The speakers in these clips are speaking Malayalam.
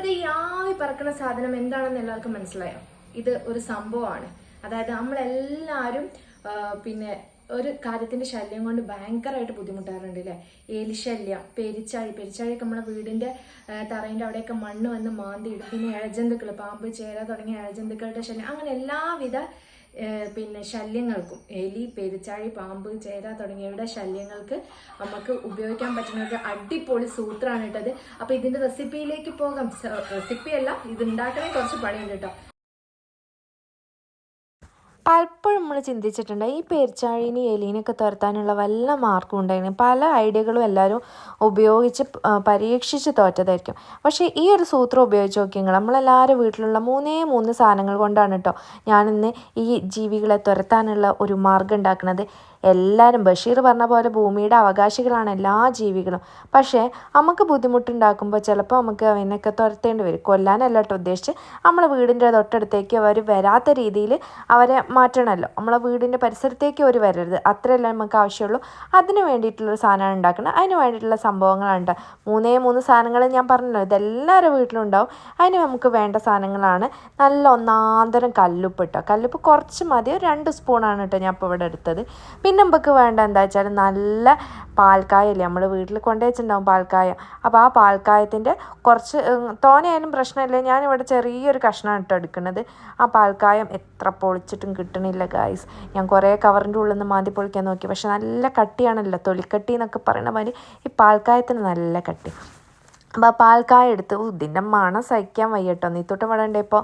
ഇത് ഈ ആവി പറക്കുന്ന സാധനം എന്താണെന്ന് എല്ലാവർക്കും മനസ്സിലായോ? ഇത് ഒരു സംഭവമാണ്. അതായത് നമ്മളെല്ലാവരും പിന്നെ ഒരു കാര്യത്തിന്റെ ശല്യം കൊണ്ട് ഭയങ്കരമായിട്ട് ബുദ്ധിമുട്ടാറുണ്ട് അല്ലേ എലിശല്യം പെരിച്ചാഴി പെരിച്ചാഴിയൊക്കെ നമ്മളെ വീടിന്റെ തറയിന്റെ അവിടെയൊക്കെ മണ്ണ് വന്ന് മാന്തിയിടും. പിന്നെ ഇഴജന്തുക്കൾ പാമ്പ് ചേര തുടങ്ങിയ ഇഴജന്തുക്കളുടെ ശല്യം. അങ്ങനെ എല്ലാവിധ പിന്നെ ശല്യങ്ങൾക്കും എലി പെരിച്ചാഴി പാമ്പ് ചേര തുടങ്ങിയവയുടെ ശല്യങ്ങൾക്ക് നമുക്ക് ഉപയോഗിക്കാൻ പറ്റുന്ന ഒരു അടിപൊളി സൂത്രമാണ് ഇട്ടത് അപ്പൊ ഇതിന്റെ റെസിപ്പിയിലേക്ക് പോകാം. റെസിപ്പിയല്ല ഇത് ഉണ്ടാക്കണേ കുറച്ച് പണിയുണ്ട് കേട്ടോ. പലപ്പോഴും നമ്മൾ ചിന്തിച്ചിട്ടുണ്ട് ഈ പെരിച്ചാഴീനെ എലീനൊക്കെ തുരത്താനുള്ള വല്ല മാർക്കും ഉണ്ടായിരുന്നു. പല ഐഡിയകളും എല്ലാവരും ഉപയോഗിച്ച് പരീക്ഷിച്ച് തോറ്റതായിരിക്കും. പക്ഷേ ഈ ഒരു സൂത്രം ഉപയോഗിച്ച് നോക്കിയെങ്കിൽ നമ്മളെല്ലാവരും വീട്ടിലുള്ള മൂന്നേ മൂന്ന് സാധനങ്ങൾ കൊണ്ടാണ് കേട്ടോ ഞാനിന്ന് ഈ ജീവികളെ തുരത്താനുള്ള ഒരു മാർഗം ഉണ്ടാക്കുന്നത്. എല്ലാവരും ബഷീർ പറഞ്ഞ പോലെ ഭൂമിയുടെ അവകാശികളാണ് എല്ലാ ജീവികളും. പക്ഷേ നമുക്ക് ബുദ്ധിമുട്ടുണ്ടാക്കുമ്പോൾ ചിലപ്പോൾ നമുക്ക് അവനൊക്കെ തുരത്തേണ്ടി വരും. കൊല്ലാനല്ല കേട്ടോ ഉദ്ദേശിച്ച്. നമ്മളെ വീടിന്റെ തൊട്ടടുത്തേക്ക് അവർ വരാത്ത രീതിയിൽ അവരെ മാറ്റണമല്ലോ. നമ്മളെ വീടിന്റെ പരിസരത്തേക്ക് അവർ വരരുത്. അത്രയല്ല നമുക്ക് ആവശ്യമുള്ളൂ. അതിന് വേണ്ടിയിട്ടുള്ളൊരു സാധനമാണ് ഉണ്ടാക്കുന്നത് അതിന് വേണ്ടിയിട്ടുള്ള സംഭവങ്ങളാണ് ഉണ്ടാ മൂന്നേ മൂന്ന് സാധനങ്ങൾ ഞാൻ പറഞ്ഞല്ലോ. ഇതെല്ലാവരുടെ വീട്ടിലും ഉണ്ടാവും. അതിന് നമുക്ക് വേണ്ട സാധനങ്ങളാണ് നല്ല ഒന്നാന്തരം കല്ലുപ്പ് കേട്ടോ കല്ലുപ്പ് കുറച്ച് മതി. ഒരു രണ്ട് സ്പൂണാണ് കേട്ടോ ഞാൻ ഇപ്പോൾ ഇവിടെ എടുത്തത്. പിന്നെ നമുക്ക് വേണ്ട എന്താ വെച്ചാൽ നല്ല പാൽക്കായല്ലേ? നമ്മൾ വീട്ടിൽ കൊണ്ടുവച്ചിട്ടുണ്ടാവും പാൽക്കായ. അപ്പോൾ ആ പാൽക്കായത്തിന്റെ കുറച്ച് തോനെയായാലും പ്രശ്നമില്ല. ഞാനിവിടെ ചെറിയൊരു കഷ്ണം ഇട്ടോ എടുക്കുന്നത്. ആ പാൽക്കായം എത്ര പൊളിച്ചിട്ടും കിട്ടണില്ല ഗായ്സ് ഞാൻ കുറേ കവറിന്റെ ഉള്ളിൽ നിന്ന് മാന്തി പൊളിക്കാൻ നോക്കി. പക്ഷെ നല്ല കട്ടിയാണല്ലോ തൊലിക്കട്ടി എന്നൊക്കെ പറയുന്ന മാതിരി ഈ പാൽക്കായത്തിന് നല്ല കട്ടി. അപ്പോൾ പാൽക്കായ എടുത്ത് "ഓ, ഇതിന്റെ മണം സഹിക്കാൻ വയ്യട്ടോ. നീത്തോട്ട് ഇപ്പോൾ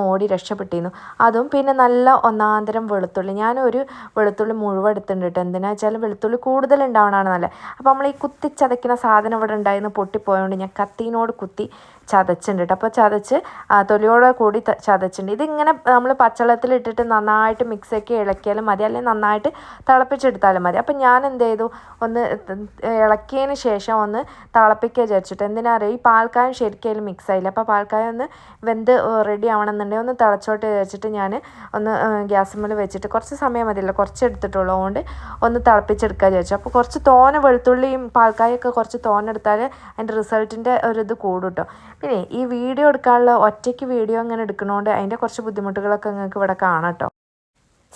ഓടി രക്ഷപ്പെട്ടിരുന്നു. അതും പിന്നെ നല്ല ഒന്നാന്തരം വെളുത്തുള്ളി. ഞാനൊരു വെളുത്തുള്ളി മുഴുവൻ എടുത്തിട്ടുണ്ട് എന്തിനാ വെച്ചാൽ വെളുത്തുള്ളി കൂടുതൽ ഉണ്ടാവണമാണ് നല്ല അപ്പോൾ നമ്മൾ ഈ കുത്തി ചതയ്ക്കുന്ന സാധനം ഇവിടെ ഉണ്ടായിരുന്നു പൊട്ടിപ്പോയതുകൊണ്ട് ഞാൻ കത്തീനോട് കുത്തി ചതച്ചിട്ടുണ്ട് അപ്പോൾ ചതച്ച് തൊലിയോടെ കൂടി ചതച്ചിട്ടുണ്ട്. ഇതിങ്ങനെ നമ്മൾ പച്ചവെള്ളത്തിൽ ഇട്ടിട്ട് നന്നായിട്ട് മിക്സാക്കി ഇളക്കിയാലും മതി. അല്ലെങ്കിൽ നന്നായിട്ട് തിളപ്പിച്ചെടുത്താലും മതി. അപ്പോൾ ഞാൻ എന്ത് ചെയ്തു? ഒന്ന് ഇളക്കിയതിന് ശേഷം ഒന്ന് തിളപ്പിക്കുക വിചാരിച്ചിട്ട് എന്തിനാ അറിയാം ഈ പാൽക്കായം ശരിക്കും മിക്സ് ആയില്ല. അപ്പോൾ പാൽക്കായം ഒന്ന് വെന്ത് റെഡി ആവണമെന്നുണ്ടെങ്കിൽ ഒന്ന് തിളച്ചോട്ട് വെച്ചിട്ട് ഞാൻ ഒന്ന് ഗ്യാസ് മുകളിൽ വെച്ചിട്ട് കുറച്ച് സമയം മതിയല്ലോ. കുറച്ച് എടുത്തിട്ടുള്ളൂ. അതുകൊണ്ട് ഒന്ന് തിളപ്പിച്ചെടുക്കുക വിചാരിച്ചു. അപ്പോൾ കുറച്ച് തോന വെളുത്തുള്ളിയും പാൽക്കായൊക്കെ കുറച്ച് തോന എടുത്താൽ അതിന്റെ റിസൾട്ടിന്റെ ഒരു ഇത് കൂടും കേട്ടോ പിന്നെ ഈ വീഡിയോ എടുക്കാനുള്ള ഒറ്റയ്ക്ക് വീഡിയോ അങ്ങനെ എടുക്കണോണ്ട് അതിന്റെ കുറച്ച് ബുദ്ധിമുട്ടുകളൊക്കെ നിങ്ങൾക്ക് ഇവിടെ കാണാം കേട്ടോ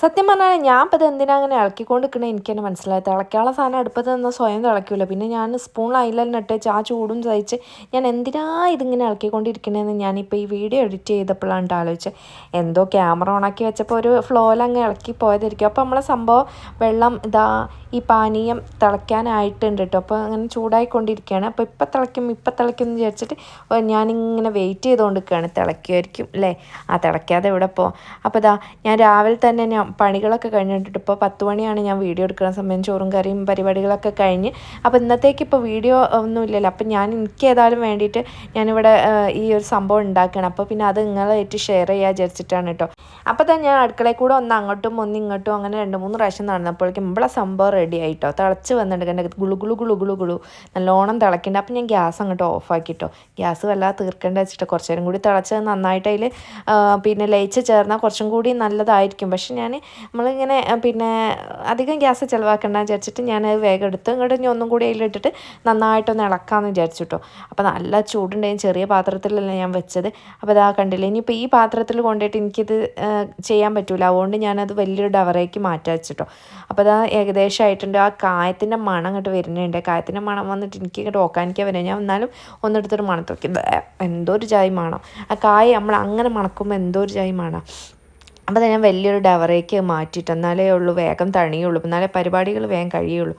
സത്യം പറഞ്ഞാൽ ഞാൻ ഇപ്പോൾ ഇത് എന്തിനാ അങ്ങനെ ഇളക്കിക്കൊണ്ട് നിൽക്കണേ എനിക്ക് തന്നെ മനസ്സിലായി. തിളക്കാനുള്ള സാധനം അടുപ്പത്ത് നിന്ന് സ്വയം തിളക്കില്ല പിന്നെ ഞാൻ സ്പൂൺ അതിലെല്ലാം ഇട്ടേച്ച് ആ ചൂടും സഹിച്ച് ഞാൻ എന്തിനാ ഇതിങ്ങനെ ഇളക്കിക്കൊണ്ടിരിക്കണേന്ന് ഞാനിപ്പോൾ ഈ വീഡിയോ എഡിറ്റ് ചെയ്തപ്പോഴാണ് ആലോചിച്ചത് എന്തോ ക്യാമറ ഓണാക്കി വെച്ചപ്പോൾ ഒരു ഫ്ലോയിൽ അങ്ങ് ഇളക്കി പോയതായിരിക്കും. അപ്പോൾ നമ്മളെ സംഭവം വെള്ളം ഇതാ ഈ പാനീയം തിളയ്ക്കാനായിട്ടുണ്ട് കേട്ടോ അപ്പോൾ അങ്ങനെ ചൂടായിക്കൊണ്ടിരിക്കുകയാണ്. അപ്പോൾ ഇപ്പം തിളയ്ക്കും ഇപ്പം തിളയ്ക്കും എന്ന് വിചാരിച്ചിട്ട് ഞാനിങ്ങനെ വെയിറ്റ് ചെയ്തുകൊണ്ടിരിക്കുകയാണ് തിളയ്ക്കുമായിരിക്കും അല്ലേ ആ തിളയ്ക്കാതെ ഇവിടെ പോ. അപ്പോൾ ഇതാ ഞാൻ രാവിലെ തന്നെ ഞാൻ പണികളൊക്കെ കഴിഞ്ഞിട്ട് ഇപ്പോൾ പത്ത് മണിയാണ് ഞാൻ വീഡിയോ എടുക്കുന്ന സമയം. ചോറും കറിയും പരിപാടികളൊക്കെ കഴിഞ്ഞ്. അപ്പോൾ ഇന്നത്തേക്ക് ഇപ്പോൾ വീഡിയോ ഒന്നും ഇല്ലല്ലോ. അപ്പോൾ ഞാൻ എനിക്ക് ഏതായാലും വേണ്ടിയിട്ട് ഞാനിവിടെ ഈ ഒരു സംഭവം ഉണ്ടാക്കണം അപ്പോൾ പിന്നെ അത് നിങ്ങളായിട്ട് ഷെയർ ചെയ്യാൻ വിചാരിച്ചിട്ടാണ് കേട്ടോ അപ്പോൾ തന്നെ ഞാൻ അടുക്കളയിൽ കൂടെ ഒന്ന് അങ്ങോട്ടും ഒന്ന് ഇങ്ങോട്ടും അങ്ങനെ രണ്ട് മൂന്ന് പ്രാവശ്യം നടന്നപ്പോഴേക്കും നമ്മളെ സംഭവം റെഡി ആയിട്ടോ? തിളച്ച് വന്നിട്ട് എന്റെ ഗുളു ഗുളു ഗുളു ഗുളു ഗുളു. നല്ലോണം തിളക്കേണ്ട. അപ്പം ഞാൻ ഗ്യാസ് അങ്ങോട്ട് ഓഫ് ആക്കിട്ടോ ഗ്യാസ് വല്ലാതെ തീർക്കേണ്ട വെച്ചിട്ട്. കുറച്ച് നേരം കൂടി തിളച്ച് നന്നായിട്ട് അതിൽ പിന്നെ ലയിച്ച് ചേർന്നാൽ കുറച്ചും കൂടി നല്ലതായിരിക്കും. പക്ഷെ ഞാൻ നമ്മളിങ്ങനെ പിന്നെ അധികം ഗ്യാസ് ചിലവാക്കേണ്ടെന്ന് വിചാരിച്ചിട്ട് ഞാൻ വേഗം എടുത്ത്. ഇങ്ങോട്ട് ഞാൻ ഒന്നും കൂടി അതിലിട്ടിട്ട് നന്നായിട്ടൊന്ന് ഇളക്കാമെന്ന് വിചാരിച്ചു കേട്ടോ. അപ്പോൾ നല്ല ചൂടുണ്ടായും ചെറിയ പാത്രത്തിലല്ല ഞാൻ വെച്ചത്. അപ്പോൾ ഇതാ കണ്ടില്ല ഇനിയിപ്പോൾ ഈ പാത്രത്തിൽ കൊണ്ടുപോയിട്ട് എനിക്കിത് ചെയ്യാൻ പറ്റില്ല അതുകൊണ്ട് ഞാനത് വലിയൊരു ഡവറേക്ക് മാറ്റി വെച്ചിട്ടോ. അപ്പോൾ അതാ ഏകദേശം ആയിട്ടുണ്ട്. ആ കായത്തിന്റെ മണം അങ്ങോട്ട് വരുന്നുണ്ട്. കായത്തിന്റെ മണം വന്നിട്ട് എനിക്ക് ഇങ്ങോട്ട് ഓക്കാനിക്കാൻ വരും ഞാൻ എന്നാലും ഒന്നെടുത്തൊരു മണത്ത് നോക്കി എന്തോ ഒരു ചായ മണം. ആ കായ നമ്മൾ അങ്ങനെ മണക്കുമ്പോൾ എന്തോ ഒരു ചായ മണം. അപ്പോൾ ഞാൻ വലിയൊരു ഡവറേക്ക് മാറ്റിയിട്ട് എന്നാലേ ഉള്ളൂ വേഗം തണിയുള്ളൂ. എന്നാലേ പരിപാടികൾ വേഗം കഴിയുള്ളൂ.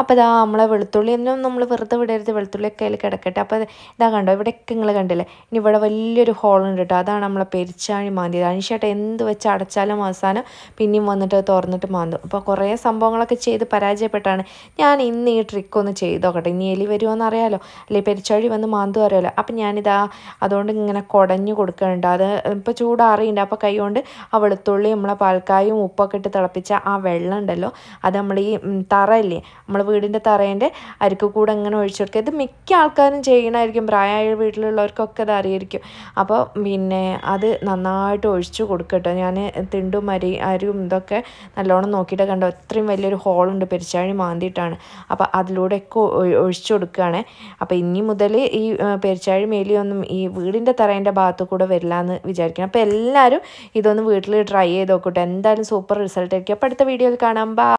അപ്പോൾ ഇതാ നമ്മളെ വെളുത്തുള്ളി എന്നും നമ്മൾ വെറുതെ വിടരുത്. വെളുത്തുള്ളിയൊക്കെ അതിൽ കിടക്കട്ടെ. അപ്പോൾ ഇതാ കണ്ടോ? ഇവിടെയൊക്കെ നിങ്ങൾ കണ്ടില്ലേ? ഇനി ഇവിടെ വലിയൊരു ഹോളുണ്ട് കേട്ടോ അതാണ് നമ്മളെ പെരിച്ചാഴി മാന്തിയത്. അനിഷേട്ടൻ എന്ത് വെച്ച് അടച്ചാലും അവസാനം പിന്നെയും വന്നിട്ട് തുറന്നിട്ട് മാന്തും. അപ്പോൾ കുറേ സംഭവങ്ങളൊക്കെ ചെയ്ത് പരാജയപ്പെട്ടാണ്. ഞാൻ ഇന്ന് ഈ ട്രിക്ക് ഒന്ന് ചെയ്ത് നോക്കട്ടെ. ഇനി എലി വരുമോയെന്ന് അറിയാലോ? അല്ലെ പെരിച്ചാഴി വന്ന് മാന്തും അറിയാലോ? അപ്പം ഞാനിതാ അതുകൊണ്ട് ഇങ്ങനെ കുടഞ്ഞു കൊടുക്കുന്നുണ്ട് അത് ഇപ്പോൾ ചൂടാറിയുണ്ട്. അപ്പോൾ കൈ കൊണ്ട് ആ വെളുത്തുള്ളി നമ്മളെ പാൽക്കായും ഉപ്പൊക്കെ ഇട്ട് തിളപ്പിച്ച ആ വെള്ളം ഉണ്ടല്ലോ? അത് നമ്മൾ ഈ തറയില്ലേ? നമ്മൾ വീടിന്റെ തറേന്റെ അരിക്ക് കൂടെ ഇങ്ങനെ ഒഴിച്ചു കൊടുക്കുക. ഇത് മിക്ക ആൾക്കാരും ചെയ്യണമായിരിക്കും പ്രായമായ വീട്ടിലുള്ളവർക്കൊക്കെ അത് അറിയായിരിക്കും. അപ്പോൾ പിന്നെ അത് നന്നായിട്ട് ഒഴിച്ചു കൊടുക്കട്ടോ ഞാൻ തിണ്ടും അരി അരിയും ഇതൊക്കെ നല്ലോണം നോക്കിയിട്ട് കണ്ടോ ഇത്രയും വലിയൊരു ഹോളുണ്ട്. പെരിച്ചാഴി മാന്തിയിട്ടാണ്. അപ്പോൾ അതിലൂടെയൊക്കെ ഒഴിച്ചു കൊടുക്കുകയാണ്. അപ്പോൾ ഇനി മുതൽ ഈ പെരിച്ചാഴി മേലിയൊന്നും ഈ വീടിന്റെ തറേന്റെ ഭാഗത്ത് കൂടെ വരില്ല എന്ന് വിചാരിക്കണം. അപ്പോൾ എല്ലാവരും ഇതൊന്ന് വീട്ടിൽ ട്രൈ ചെയ്ത് നോക്കട്ടെ എന്തായാലും സൂപ്പർ റിസൾട്ട് ആയിരിക്കും അപ്പോൾ അടുത്ത വീഡിയോയിൽ കാണാം. ബൈ.